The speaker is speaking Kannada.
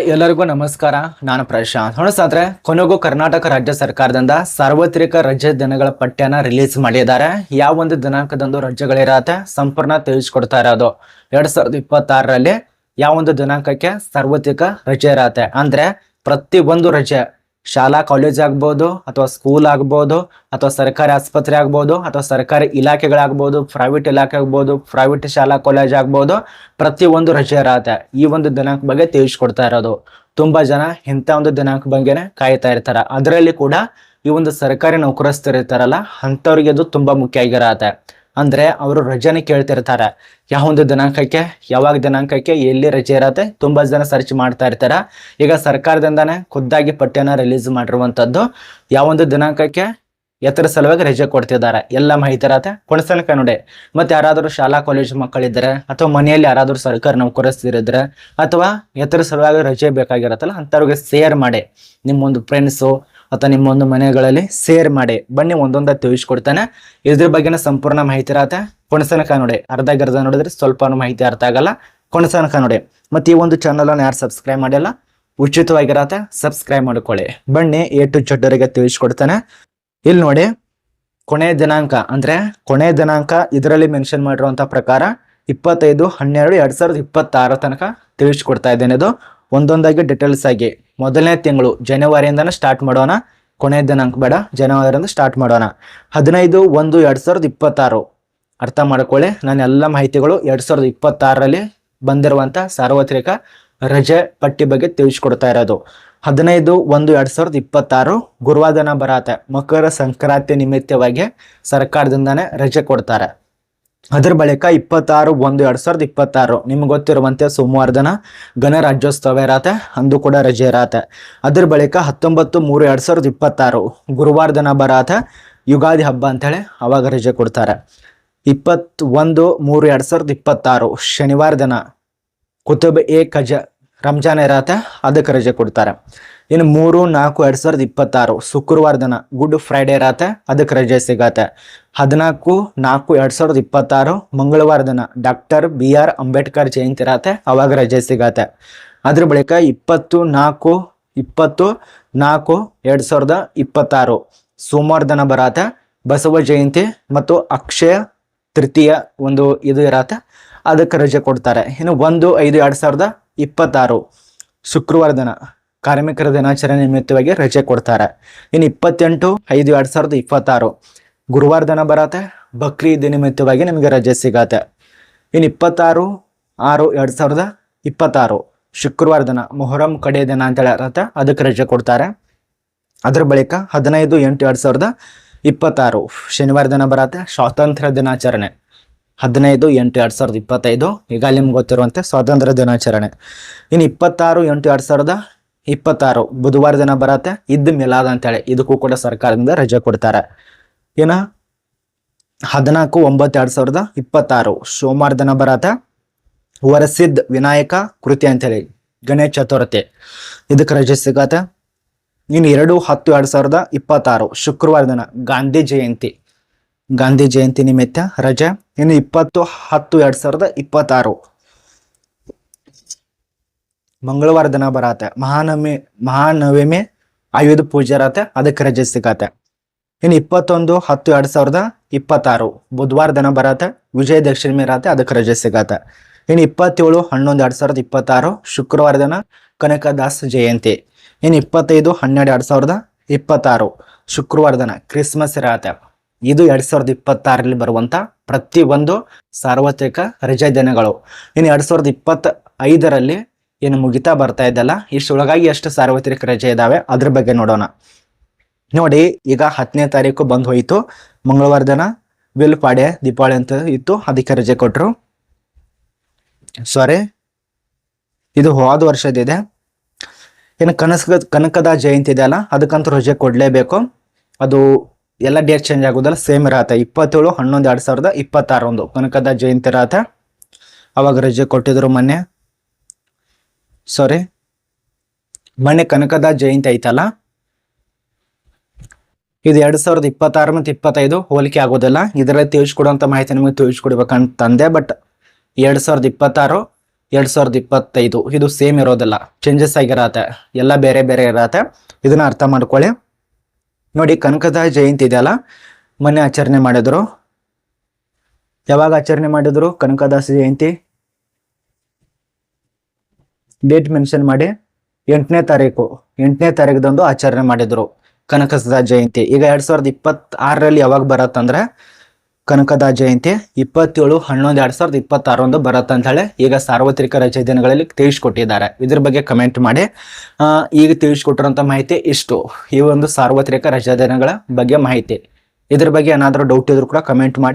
ಎಲ್ಲರಿಗೂ ನಮಸ್ಕಾರ, ನಾನು ಪ್ರಶಾಂತ್. ಹೊಣಸಾದ್ರೆ ಕೊನೆಗೂ ಕರ್ನಾಟಕ ರಾಜ್ಯ ಸರ್ಕಾರದಿಂದ ಸಾರ್ವತ್ರಿಕ ರಜೆ ದಿನಗಳ ಪಠ್ಯನ ರಿಲೀಸ್ ಮಾಡಿದ್ದಾರೆ. ಯಾವ ಒಂದು ದಿನಾಂಕದಂದು ರಜೆಗಳಿರತ್ತೆ, ಸಂಪೂರ್ಣ ತಿಳಿಸ್ಕೊಡ್ತಾ ಇರೋದು. ಎರಡ್ ಸಾವಿರದ ಇಪ್ಪತ್ತಾರರಲ್ಲಿ ಯಾವ ಒಂದು ದಿನಾಂಕಕ್ಕೆ ಸಾರ್ವತ್ರಿಕ ರಜೆ ಇರತ್ತೆ? ಅಂದ್ರೆ ಪ್ರತಿ ಒಂದು ರಜೆ ಶಾಲಾ ಕಾಲೇಜ್ ಆಗ್ಬೋದು ಅಥವಾ ಸ್ಕೂಲ್ ಆಗ್ಬೋದು ಅಥವಾ ಸರ್ಕಾರಿ ಆಸ್ಪತ್ರೆ ಆಗ್ಬೋದು ಅಥವಾ ಸರ್ಕಾರಿ ಇಲಾಖೆಗಳಾಗ್ಬೋದು ಪ್ರೈವೇಟ್ ಇಲಾಖೆ ಆಗ್ಬೋದು ಪ್ರೈವೇಟ್ ಶಾಲಾ ಕಾಲೇಜ್ ಆಗ್ಬೋದು, ಪ್ರತಿ ಒಂದು ರಜೆ ಇರತ್ತೆ ಈ ಒಂದು ದಿನಾಂಕ ಬಗ್ಗೆ ತಿಳಿಸ್ಕೊಡ್ತಾ ಇರೋದು. ತುಂಬಾ ಜನ ಇಂಥ ಒಂದು ದಿನಾಂಕ ಬಗ್ಗೆನೆ ಕಾಯ್ತಾ ಇರ್ತಾರೆ. ಅದರಲ್ಲಿ ಕೂಡ ಈ ಒಂದು ಸರ್ಕಾರಿ ನೌಕರಸ್ಥರು ಇರ್ತಾರಲ್ಲ, ಅಂಥವ್ರಿಗೆ ಅದು ತುಂಬಾ ಮುಖ್ಯ ಆಗಿರತ್ತೆ. ಅಂದ್ರೆ ಅವರು ರಜಾನೆ ಕೇಳ್ತಿರ್ತಾರೆ. ಯಾವ ಒಂದು ದಿನಾಂಕಕ್ಕೆ? ಯಾವಾಗ ದಿನಾಂಕಕ್ಕೆ? ಎಲ್ಲಿ ರಜೆ ಇರತ್ತೆ? ತುಂಬಾ ಜನ ಸರ್ಚ್ ಮಾಡ್ತಾ ಇರ್ತಾರೆ. ಈಗ ಸರ್ಕಾರದಿಂದಾನೆ ಖುದ್ದಾಗಿ ಪಠ್ಯನ ರಿಲೀಸ್ ಮಾಡಿರುವಂತದ್ದು ಯಾವ ಒಂದು ದಿನಾಂಕಕ್ಕೆ? ಎತ್ತರ ಸಲುವಾಗಿ ರಜೆ ಕೊಡ್ತಿದ್ದಾರೆ. ಎಲ್ಲ ಮಾಹಿತಿ ಇರತ್ತೆ. ಕೊಣಸನಕ ನೋಡಿ. ಮತ್ತೆ ಯಾರಾದರೂ ಶಾಲಾ ಕಾಲೇಜ್ ಮಕ್ಕಳಿದ್ರೆ ಅಥವಾ ಮನೆಯಲ್ಲಿ ಯಾರಾದರೂ ಸರ್ಕಾರ ನೌಕರಸ್ಥರಿದ್ರೆ ಅಥವಾ ಎತ್ತರ ಸಲುವಾಗಿ ರಜೆ ಬೇಕಾಗಿರತ್ತಲ್ಲ, ಅಂಥವ್ರಿಗೆ ಶೇರ್ ಮಾಡಿ. ನಿಮ್ಮೊಂದು ಫ್ರೆಂಡ್ಸು ಅಥವಾ ನಿಮ್ಮೊಂದು ಮನೆಗಳಲ್ಲಿ ಸೇರ್ ಮಾಡಿ. ಬನ್ನಿ ಒಂದೊಂದ ತಿಳಿಸ್ಕೊಡ್ತಾನೆ. ಇದ್ರ ಬಗ್ಗೆನ ಸಂಪೂರ್ಣ ಮಾಹಿತಿ ಇರತ್ತೆ. ಕೊಣಸನಕ ನೋಡಿ. ಅರ್ಧ ಗರ್ಧ ನೋಡಿದ್ರೆ ಸ್ವಲ್ಪ ಮಾಹಿತಿ ಅರ್ಥ ಆಗಲ್ಲ. ಕೊಣಸನಕ ನೋಡಿ. ಮತ್ತೆ ಈ ಒಂದು ಚಾನಲ್ ಅನ್ನು ಯಾರು ಸಬ್ಸ್ಕ್ರೈಬ್ ಮಾಡಿಲ್ಲ, ಉಚಿತವಾಗಿರತ್ತೆ ಸಬ್ಸ್ಕ್ರೈಬ್ ಮಾಡ್ಕೊಳ್ಳಿ. ಬನ್ನಿ ಎ ಟು ಜಡ್ಡರಿಗೆ ತಿಳಿಸ್ಕೊಡ್ತಾನೆ. ಇಲ್ಲಿ ನೋಡಿ, ಕೊನೆ ದಿನಾಂಕ ಅಂದ್ರೆ, ಕೊನೆ ದಿನಾಂಕ ಇದರಲ್ಲಿ ಮೆನ್ಷನ್ ಮಾಡಿರುವಂತ ಪ್ರಕಾರ ಇಪ್ಪತ್ತೈದು, ಹನ್ನೆರಡು, ಎರಡ್ ಸಾವಿರದ ಇಪ್ಪತ್ತಾರ ತನಕ ತಿಳಿಸ್ಕೊಡ್ತಾ ಇದ್ದೇನೆ ಇದು. ಒಂದೊಂದಾಗಿ ಡಿಟೇಲ್ಸ್ ಆಗಿ. ಮೊದಲನೇ ತಿಂಗಳು ಜನವರಿಯಿಂದನೇ ಸ್ಟಾರ್ಟ್ ಮಾಡೋಣ. ಕೊನೆ ದಿನಾಂಕ ಬೇಡ ಜನವರಿಯಿಂದ ಸ್ಟಾರ್ಟ್ ಮಾಡೋಣ. ಹದಿನೈದು, ಒಂದು, ಎರಡ್ ಸಾವಿರದ ಇಪ್ಪತ್ತಾರು. ಅರ್ಥ ಮಾಡ್ಕೊಳ್ಳಿ. ನಾನು ಎಲ್ಲ ಮಾಹಿತಿಗಳು ಎರಡು ಸಾವಿರದ ಇಪ್ಪತ್ತಾರರಲ್ಲಿ ಬಂದಿರುವಂಥ ಸಾರ್ವತ್ರಿಕ ರಜೆ ಪಟ್ಟಿ ಬಗ್ಗೆ ತಿಳಿಸ್ಕೊಡ್ತಾ ಇರೋದು. ಹದಿನೈದು, ಒಂದು, ಎರಡು ಸಾವಿರದ ಇಪ್ಪತ್ತಾರು ಗುರುವಾರ ಬರತ್ತೆ. ಮಕರ ಸಂಕ್ರಾಂತಿ ನಿಮಿತ್ತವಾಗಿ ಸರ್ಕಾರದಿಂದನೇ ರಜೆ ಕೊಡ್ತಾರೆ. ಅದ್ರ ಬಳಿಕ ಇಪ್ಪತ್ತಾರು, ಒಂದು ಎರಡ್ ಸಾವಿರದ ಇಪ್ಪತ್ತಾರು. ನಿಮ್ಗೆ ಗೊತ್ತಿರುವಂತೆ ಸೋಮವಾರ ದಿನ ಗಣರಾಜ್ಯೋತ್ಸವ ಇರತ್ತೆ, ಅಂದು ಕೂಡ ರಜೆ ಇರತ್ತೆ. ಅದ್ರ ಬಳಿಕ ಹತ್ತೊಂಬತ್ತು, ಮೂರು, ಎರಡ್ ಸಾವಿರದ ಇಪ್ಪತ್ತಾರು ಗುರುವಾರ ದಿನ ಬರತ್ತೆ ಯುಗಾದಿ ಹಬ್ಬ ಅಂತೇಳಿ ಅವಾಗ ರಜೆ ಕೊಡ್ತಾರೆ. ಇಪ್ಪತ್ತೊಂದು, ಮೂರು, ಎರಡ್ ಸಾವಿರದ ಇಪ್ಪತ್ತಾರು ಶನಿವಾರ ದಿನ ಕುತುಬ್ ಎ ಕಜ ರಂಜಾನ್ ಇರತ್ತೆ, ಅದಕ್ಕೆ ರಜೆ ಕೊಡ್ತಾರೆ. ಇನ್ನು ಮೂರು, ನಾಲ್ಕು, ಎರಡು ಸಾವಿರದ ಇಪ್ಪತ್ತಾರು ಶುಕ್ರವಾರ ದಿನ ಗುಡ್ ಫ್ರೈಡೇ ಇರತ್ತೆ, ಅದಕ್ಕೆ ರಜೆ ಸಿಗತ್ತೆ. ಹದಿನಾಲ್ಕು, ನಾಲ್ಕು, ಎರಡು ಸಾವಿರದ ಇಪ್ಪತ್ತಾರು ಮಂಗಳವಾರ ದಿನ doctor B R Ambedkar Jayanti ಇರತ್ತೆ, ಅವಾಗ ರಜೆ ಸಿಗತ್ತೆ. ಅದ್ರ ಬಳಿಕ ಇಪ್ಪತ್ತು, ನಾಲ್ಕು ಇಪ್ಪತ್ತು, ನಾಲ್ಕು, ಎರಡು ಸಾವಿರದ ಇಪ್ಪತ್ತಾರು ಸೋಮವಾರ ದಿನ ಬರತ್ತೆ, ಬಸವ ಜಯಂತಿ ಮತ್ತು ಅಕ್ಷಯ ತೃತೀಯ ಒಂದು ಇದು ಇರತ್ತೆ, ಅದಕ್ಕೆ ರಜೆ ಕೊಡ್ತಾರೆ. ಇನ್ನು ಒಂದು, ಐದು, ಎರಡ್ ಸಾವಿರದ ಇಪ್ಪತ್ತಾರು. ಶುಕ್ರವಾರ ದಿನ ಕಾರ್ಮಿಕರ ದಿನಾಚರಣೆ ನಿಮಿತ್ತವಾಗಿ ರಜೆ ಕೊಡ್ತಾರೆ. ಇನ್ನು ಇಪ್ಪತ್ತೆಂಟು, ಐದು, ಎರಡು ಸಾವಿರದ ಇಪ್ಪತ್ತಾರು. ಗುರುವಾರ ದಿನ ಬರತ್ತೆ, ಬಕ್ರೀದ್ ನಿಮಿತ್ತವಾಗಿ ನಿಮಗೆ ರಜೆ ಸಿಗತ್ತೆ. ಇನ್ನು ಇಪ್ಪತ್ತಾರು, ಆರು, ಎರಡು ಸಾವಿರದ ಇಪ್ಪತ್ತಾರು. ಶುಕ್ರವಾರ ದಿನ ಮೊಹರಂ ಕಡೆ ದಿನ ಅಂತೇಳಿ ಇರತ್ತೆ, ಅದಕ್ಕೆ ರಜೆ ಕೊಡ್ತಾರೆ. ಅದ್ರ ಬಳಿಕ ಹದಿನೈದು, ಎಂಟು, ಎರಡು ಸಾವಿರದ ಇಪ್ಪತ್ತಾರು. ಶನಿವಾರ ದಿನ ಬರತ್ತೆ, ಸ್ವಾತಂತ್ರ್ಯ ದಿನಾಚರಣೆ. ಹದಿನೈದು ಎಂಟು ಎರಡ್ ಸಾವಿರದ ಇಪ್ಪತ್ತೈದು. ಈಗ ನಿಮ್ಗೆ ಗೊತ್ತಿರುವಂತೆ ಸ್ವಾತಂತ್ರ್ಯ ದಿನಾಚರಣೆ. ಇನ್ನು ಇಪ್ಪತ್ತಾರು ಎಂಟು ಎರಡು ಸಾವಿರದ ಇಪ್ಪತ್ತಾರು ಬುಧವಾರ ದಿನ ಬರತ್ತೆ. ಇದ್ ಮಿಲಾದ್ ಅಂತೇಳಿ. ಇದಕ್ಕೂ ಕೂಡ ಸರ್ಕಾರದಿಂದ ರಜೆ ಕೊಡ್ತಾರೆ. ಇನ್ನ ಹದಿನಾಲ್ಕು ಒಂಬತ್ತು ಎರಡು ಸಾವಿರದ ಇಪ್ಪತ್ತಾರು ಸೋಮವಾರ ದಿನ ಬರತ್ತೆ. ವರಸಿದ್ ವಿನಾಯಕ ಕೃತಿ ಅಂತೇಳಿ. ಗಣೇಶ ಚತುರ್ಥಿ. ಇದಕ್ಕೆ ರಜೆ ಸಿಗತ್ತೆ. ಇನ್ನು ಎರಡು ಹತ್ತು ಎರಡು ಸಾವಿರದ ಇಪ್ಪತ್ತಾರು ಶುಕ್ರವಾರ ದಿನ ಗಾಂಧಿ ಜಯಂತಿ. ಗಾಂಧಿ ಜಯಂತಿ ನಿಮಿತ್ತ ರಜೆ, ಇನ್ನು ಇಪ್ಪತ್ತು, ಹತ್ತು, ಎರಡ್ ಸಾವಿರದ ಇಪ್ಪತ್ತಾರು. ಮಂಗಳವಾರ ದಿನ ಬರತ್ತೆ. ಮಹಾನವಮಿ ಮಹಾನವಮಿ ಆಯುಧ ಪೂಜೆ ಇರತ್ತೆ, ಅದಕ್ಕೆ ರಜೆ ಸಿಗತ್ತೆ. ಇನ್ನು ಇಪ್ಪತ್ತೊಂದು, ಹತ್ತು, ಎರಡ್ ಸಾವಿರದ ಇಪ್ಪತ್ತಾರು. ಬುಧವಾರ ದಿನ ಬರತ್ತೆ, ವಿಜಯದಶಮಿ ಇರತ್ತೆ, ಅದಕ್ಕೆ ರಜೆ ಸಿಗತ್ತೆ. ಇನ್ನು ಇಪ್ಪತ್ತೇಳು, ಹನ್ನೊಂದು, ಎರಡ್ ಸಾವಿರದ ಇಪ್ಪತ್ತಾರು, ಶುಕ್ರವಾರ ದಿನ ಕನಕದಾಸ್ ಜಯಂತಿ. ಇನ್ನು ಇಪ್ಪತ್ತೈದು, ಹನ್ನೆರಡು, ಎರಡ್ ಸಾವಿರದ ಇಪ್ಪತ್ತಾರು, ಶುಕ್ರವಾರ ದಿನ ಕ್ರಿಸ್ಮಸ್ ಇರತ್ತೆ. ಇದು ಎರಡ್ ಸಾವಿರದ ಇಪ್ಪತ್ತಾರರಲ್ಲಿ ಬರುವಂತ ಪ್ರತಿ ಒಂದು ಸಾರ್ವತ್ರಿಕ ರಜೆ ದಿನಗಳು. ಇನ್ನು ಎರಡ್ ಸಾವಿರದ ಇಪ್ಪತ್ತ ಐದರಲ್ಲಿ ಏನು ಮುಗಿತಾ ಬರ್ತಾ ಇದ್ದಲ್ಲ ಇಷ್ಟೊಳಗಾಗಿ ಎಷ್ಟು ಸಾರ್ವತ್ರಿಕ ರಜೆ ಇದಾವೆ. ಅದ್ರ ಬಗ್ಗೆ ನೋಡೋಣ. ನೋಡಿ, ಈಗ ಹತ್ತನೇ ತಾರೀಕು ಬಂದು ಹೋಯಿತು. ಮಂಗಳವಾರ ದಿನ ವಿಲ್ ಪಾಡ್ಯ ದೀಪಾವಳಿ ಅಂತ ಇತ್ತು, ಅದಕ್ಕೆ ರಜೆ ಕೊಟ್ರು. ಸಾರಿ ಇದು ಹೋದ ವರ್ಷದಿದೆ ಏನು ಕನಕ ಕನಕದ ಜಯಂತಿ ಇದೆ ಅಲ್ಲ, ಅದಕ್ಕಂತೂ ರಜೆ ಕೊಡಲೇಬೇಕು. ಅದು ಎಲ್ಲ ಡೇಟ್ ಚೇಂಜ್ ಆಗೋದಲ್ಲ ಸೇಮ್ ಇರತ್ತೆ. ಇಪ್ಪತ್ತೇಳು, ಹನ್ನೊಂದು, ಎರಡು ಸಾವಿರದ ಇಪ್ಪತ್ತಾರೊಂದು ಕನಕದ ಜಯಂತಿ ಇರತ್ತೆ. ಅವಾಗ ರಜೆ ಕೊಟ್ಟಿದ್ರು ಮೊನ್ನೆ. ಸಾರಿ ಮೊನ್ನೆ ಕನಕದ ಜಯಂತಿ ಐತಲ್ಲ? ಇದು ಎರಡ್ ಸಾವಿರದ ಇಪ್ಪತ್ತಾರು ಮತ್ತು ಇಪ್ಪತ್ತೈದು ಹೋಲಿಕೆ ಆಗೋದಿಲ್ಲ. ಇದರಲ್ಲಿ ತಿಳಿಸ್ಕೊಡುವಂಥ ಮಾಹಿತಿ ನಿಮಗೆ ತಿಳಿಸ್ಕೊಡ್ಬೇಕಂತಂದೆ ಬಟ್ ಎರಡ್ ಸಾವಿರದ ಇಪ್ಪತ್ತಾರು, ಎರಡ್ ಸಾವಿರದ ಇಪ್ಪತ್ತೈದು, ಇದು ಸೇಮ್ ಇರೋದಿಲ್ಲ. ಚೇಂಜಸ್ ಆಗಿರತ್ತೆ. ಎಲ್ಲ ಬೇರೆ ಬೇರೆ ಇರತ್ತೆ. ಇದನ್ನ ಅರ್ಥ ಮಾಡ್ಕೊಳ್ಳಿ. ನೋಡಿ ಕನಕದ ಜಯಂತಿ ಇದೆಯಲ್ಲ ಮೊನ್ನೆ ಆಚರಣೆ ಮಾಡಿದ್ರು. ಯಾವಾಗ ಆಚರಣೆ ಮಾಡಿದ್ರು ಕನಕದಾಸ ಜಯಂತಿ? ಡೇಟ್ ಮೆನ್ಷನ್ ಮಾಡಿ. ಎಂಟನೇ ತಾರೀಕು. ಎಂಟನೇ ತಾರೀಕದಂದು ಆಚರಣೆ ಮಾಡಿದ್ರು ಕನಕದಾಸ ಜಯಂತಿ. ಈಗ ಎರಡ್ ಸಾವಿರದ ಇಪ್ಪತ್ತ್ ಆರರಲ್ಲಿ ಯಾವಾಗ ಬರತ್ತಂದ್ರೆ ಕನಕದ ಜಯಂತಿ ಇಪ್ಪತ್ತೇಳು, ಹನ್ನೊಂದು, ಎರಡ್ ಸಾವಿರದ ಇಪ್ಪತ್ತಾರೊಂದು ಅಂತ ಹೇಳಿ ಈಗ ಸಾರ್ವತ್ರಿಕ ರಜೆ ದಿನಗಳಲ್ಲಿ ತಿಳಿಸ್ಕೊಟ್ಟಿದ್ದಾರೆ. ಇದ್ರ ಬಗ್ಗೆ ಕಮೆಂಟ್ ಮಾಡಿ. ಈಗ ತಿಳಿಸ್ಕೊಟ್ಟಿರೋಂಥ ಮಾಹಿತಿ ಇಷ್ಟು. ಈ ಒಂದು ಸಾರ್ವತ್ರಿಕ ರಜಾ ದಿನಗಳ ಬಗ್ಗೆ ಮಾಹಿತಿ. ಇದ್ರ ಬಗ್ಗೆ ಏನಾದರೂ ಡೌಟ್ ಇದ್ರು ಕೂಡ ಕಮೆಂಟ್ ಮಾಡಿ.